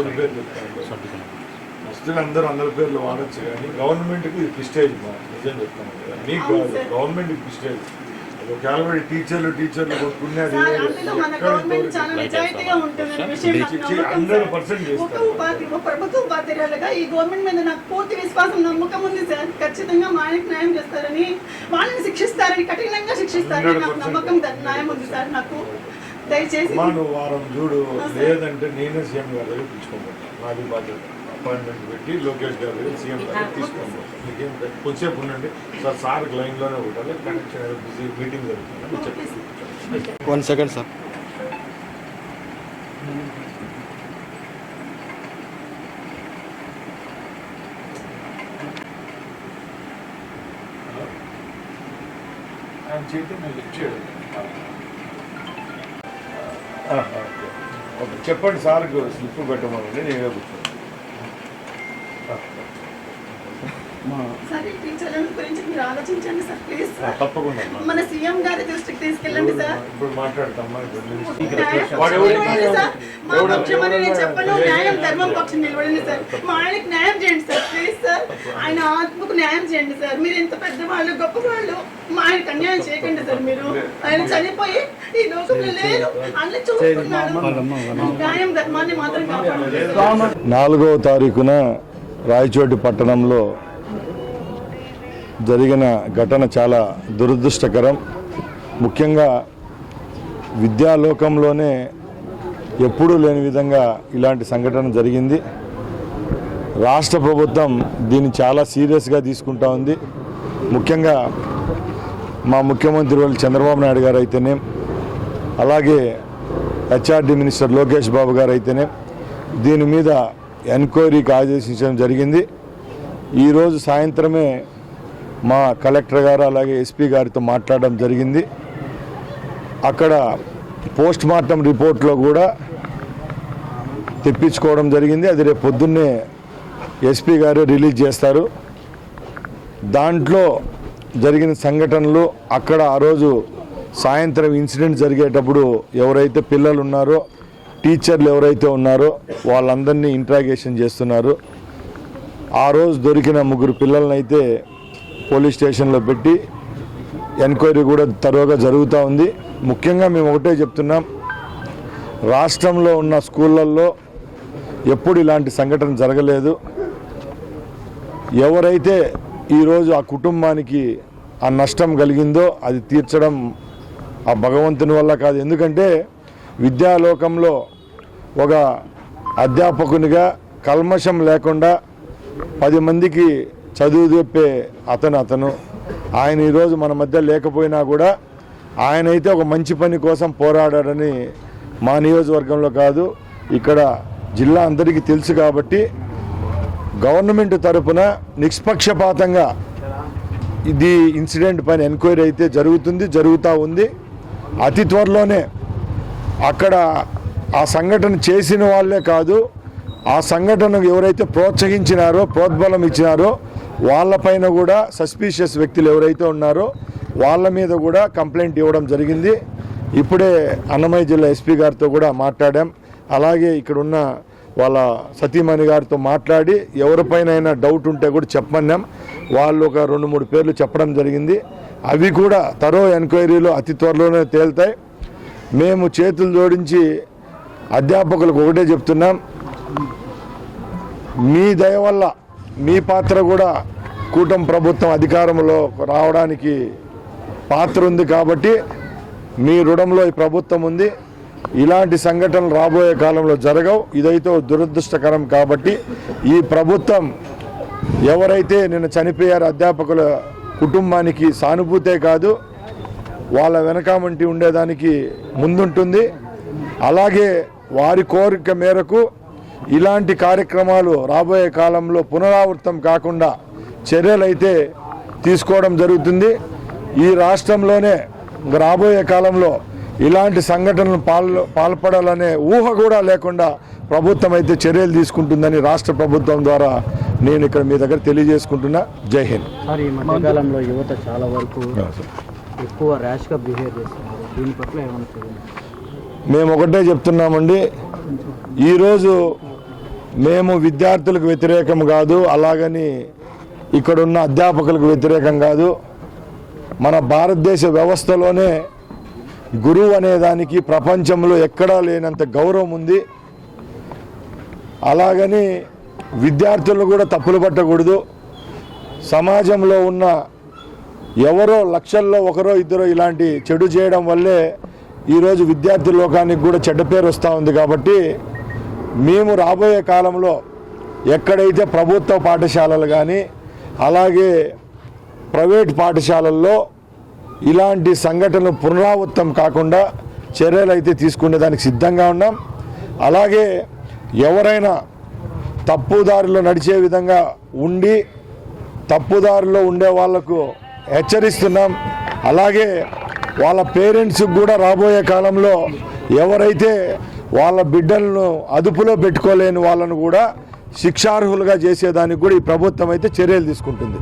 నలుగురు పేర్లు అందరూ అందరి పేర్లు వాడచ్చు కానీ గవర్నమెంట్కి ఇది ప్రిస్టేజ్ మా నిజం చెప్తాను. కదా మీకు కాదు గవర్నమెంట్కి ప్రిస్టేజ్ ఒకవేళ టీచర్లు టీచర్లు గవర్నమెంట్ హండ్రెడ్. పర్సెంట్ ఉపాధ్యాయులుగా ఈ గవర్నమెంట్ మీద నాకు పూర్తి విశ్వాసం నమ్మకం ఉంది సార్. ఖచ్చితంగా మా ఆయనకు న్యాయం చేస్తారని వాళ్ళని శిక్షిస్తారని కఠినంగా శిక్షిస్తారని నాకు 100% నమ్మకం న్యాయం ఉంది సార్ నాకు. దయచేసి నువ్వు వారం చూడు లేదంటే నేనే సీఎం గారి దగ్గర తీసుకుంటాను నాది బాధ్యత అపాయింట్మెంట్ పెట్టి లోకేష్ గారి దగ్గర సీఎం గారి దగ్గర తీసుకుంటాను. మీకేం కొద్దిసేపు ఉండండి. సార్ సార్ లైన్లోనే ఉండాలి కనెక్షన్ బిజీ మీటింగ్ జరుగుతుంది. వన్ సెకండ్ సార్ ఆయన చేతి నేను లిఫ్ట్ చేయడం చెప్పండి సార్ స్లిప్ పెట్టమని నేనే కూర్చోండి సార్ ఈ టీచర్ల గురించి మీరు ఆలోచించండి సార్ ప్లీజ్ సార్. తప్పకుండా అమ్మా. మన సీఎం గారి దృష్టికి తీసుకెళ్ళండి సార్. ఇప్పుడు న్యాయం చెప్పను ధర్మం పక్షం నిలబడండి సార్. మా ఆయనకి న్యాయం చేయండి సార్ ప్లీజ్ సార్. ఆయన ఆత్మకు న్యాయం చేయండి సార్. మీరు ఎంత గొప్పవాళ్ళు మా ఆయనకు అన్యాయం చేయకండి సార్ మీరు. ఆయన చనిపోయి ఈ లోకంలో లేరు. అన్ని చూస్తున్నాడు న్యాయం ధర్మాన్ని మాత్రం కాపాడండి. నాలుగవ తారీఖున రాయచోటి పట్టణంలో జరిగిన ఘటన చాలా దురదృష్టకరం. ముఖ్యంగా విద్యాలోకంలోనే ఎప్పుడూ లేని విధంగా ఇలాంటి సంఘటన జరిగింది. రాష్ట్ర ప్రభుత్వం దీన్ని చాలా సీరియస్గా తీసుకుంటా ఉంది. ముఖ్యంగా మా ముఖ్యమంత్రి వాళ్ళు చంద్రబాబు నాయుడు గారు అయితేనే అలాగే హెచ్ఆర్డి మినిస్టర్ లోకేష్ బాబు గారు అయితేనే దీని మీద ఎంక్వైరీకి ఆదేశించడం జరిగింది. ఈరోజు సాయంత్రమే మా కలెక్టర్ గారు అలాగే ఎస్పీ గారితో మాట్లాడడం జరిగింది. అక్కడ పోస్ట్ మార్టం రిపోర్ట్లో కూడా తెప్పించుకోవడం జరిగింది. అది రేపు పొద్దున్నే ఎస్పీ గారు రిలీజ్ చేస్తారు. దాంట్లో జరిగిన సంఘటనలు అక్కడ ఆ రోజు సాయంత్రం ఇన్సిడెంట్ జరిగేటప్పుడు ఎవరైతే పిల్లలు ఉన్నారో టీచర్లు ఎవరైతే ఉన్నారో వాళ్ళందరినీ ఇంట్రాగేషన్ చేస్తున్నారు. ఆ రోజు దొరికిన ముగ్గురు పిల్లల్ని అయితే పోలీస్ స్టేషన్లో పెట్టి ఎంక్వైరీ కూడా తరువుగా జరుగుతూ ఉంది. ముఖ్యంగా మేము ఒకటే చెప్తున్నాం రాష్ట్రంలో ఉన్న స్కూళ్ళల్లో ఎప్పుడు ఇలాంటి సంఘటన జరగలేదు. ఎవరైతే ఈరోజు ఆ కుటుంబానికి ఆ నష్టం కలిగిందో అది తీర్చడం ఆ భగవంతుని వల్ల కాదు. ఎందుకంటే విద్యాలోకంలో ఒక అధ్యాపకునిగా కల్మషం లేకుండా పది మందికి చదువు చెప్పే అతను అతను. ఆయన ఈరోజు మన మధ్య లేకపోయినా కూడా ఆయన అయితే ఒక మంచి పని కోసం పోరాడాడని మా నియోజకవర్గంలో కాదు ఇక్కడ జిల్లా అందరికీ తెలుసు కాబట్టి గవర్నమెంట్ తరఫున నిష్పక్షపాతంగా ఇది ఇన్సిడెంట్ పైన ఎంక్వైరీ అయితే జరుగుతుంది జరుగుతూ ఉంది. అతి త్వరలోనే అక్కడ ఆ సంఘటన చేసిన వాళ్ళే కాదు ఆ సంఘటనకు ఎవరైతే ప్రోత్సహించినారో ప్రోద్బలం ఇచ్చినారో వాళ్ళపైన కూడా సస్పీషియస్ వ్యక్తులు ఎవరైతే ఉన్నారో వాళ్ళ మీద కూడా కంప్లైంట్ ఇవ్వడం జరిగింది. ఇప్పుడే అన్నమయ్య జిల్లా ఎస్పీ గారితో కూడా మాట్లాడాం. అలాగే ఇక్కడున్న వాళ్ళ సతీమణి గారితో మాట్లాడి ఎవరిపైన డౌట్ ఉంటే కూడా చెప్పన్నాం. వాళ్ళు ఒక రెండు మూడు పేర్లు చెప్పడం జరిగింది. అవి కూడా తరో ఎంక్వైరీలో అతి త్వరలోనే తేలుతాయి. మేము చేతులు జోడించి అధ్యాపకులకు ఒకటే చెప్తున్నాం. మీ దయ వల్ల మీ పాత్ర కూడా కూటమి ప్రభుత్వం అధికారంలో రావడానికి పాత్ర ఉంది కాబట్టి మీ రుణంలో ఈ ప్రభుత్వం ఉంది. ఇలాంటి సంఘటనలు రాబోయే కాలంలో జరగవు. ఇదైతే దురదృష్టకరం కాబట్టి ఈ ప్రభుత్వం ఎవరైతే నిన్న చనిపోయారు అధ్యాపకుల కుటుంబానికి సానుభూతే కాదు వాళ్ళ వెనకమంటి ఉండేదానికి ముందుంటుంది. అలాగే వారి కోరిక మేరకు ఇలాంటి కార్యక్రమాలు రాబోయే కాలంలో పునరావృతం కాకుండా చర్యలైతే తీసుకోవడం జరుగుతుంది. ఈ రాష్ట్రంలోనే రాబోయే కాలంలో ఇలాంటి సంఘటనలు పాల్ పాల్పడాలనే ఊహ కూడా లేకుండా ప్రభుత్వం అయితే చర్యలు తీసుకుంటుందని రాష్ట్ర ప్రభుత్వం ద్వారా నేను ఇక్కడ మీ దగ్గర తెలియజేసుకుంటున్నా. జై హింద్. సార్ ఈ మధ్యకాలంలో యువత చాలా వరకు ఎక్కువ ర్యాష్గా బిహేవ్ చేస్తున్నారు. దీని పట్ల ఏమైనా మేము ఒకటే చెప్తున్నామండి. ఈరోజు మేము విద్యార్థులకు వ్యతిరేకం కాదు అలాగని ఇక్కడున్న అధ్యాపకులకు వ్యతిరేకం కాదు. మన భారతదేశ వ్యవస్థలోనే గురువు అనేదానికి ప్రపంచంలో ఎక్కడా లేనంత గౌరవం ఉంది. అలాగని విద్యార్థులను కూడా తప్పులు పట్టకూడదు. సమాజంలో ఉన్న ఎవరో లక్షల్లో ఒకరో ఇద్దరో ఇలాంటి చెడు చేయడం వల్లే ఈరోజు విద్యార్థి లోకానికి కూడా చెడ్డ పేరు వస్తూ ఉంది కాబట్టి మేము రాబోయే కాలంలో ఎక్కడైతే ప్రభుత్వ పాఠశాలలు కానీ అలాగే ప్రైవేట్ పాఠశాలల్లో ఇలాంటి సంఘటనలు పునరావృతం కాకుండా చర్యలు అయితే తీసుకునే దానికి సిద్ధంగా ఉన్నాం. అలాగే ఎవరైనా తప్పుదారిలో నడిచే విధంగా ఉండి తప్పుదారిలో ఉండే వాళ్ళకు హెచ్చరిస్తున్నాం. అలాగే వాళ్ళ పేరెంట్స్కి కూడా రాబోయే కాలంలో ఎవరైతే వాళ్ళ బిడ్డలను అదుపులో పెట్టుకోలేని వాళ్ళను కూడా శిక్షార్హులుగా చేసేదానికి కూడా ఈ ప్రభుత్వం అయితే చర్యలు తీసుకుంటుంది.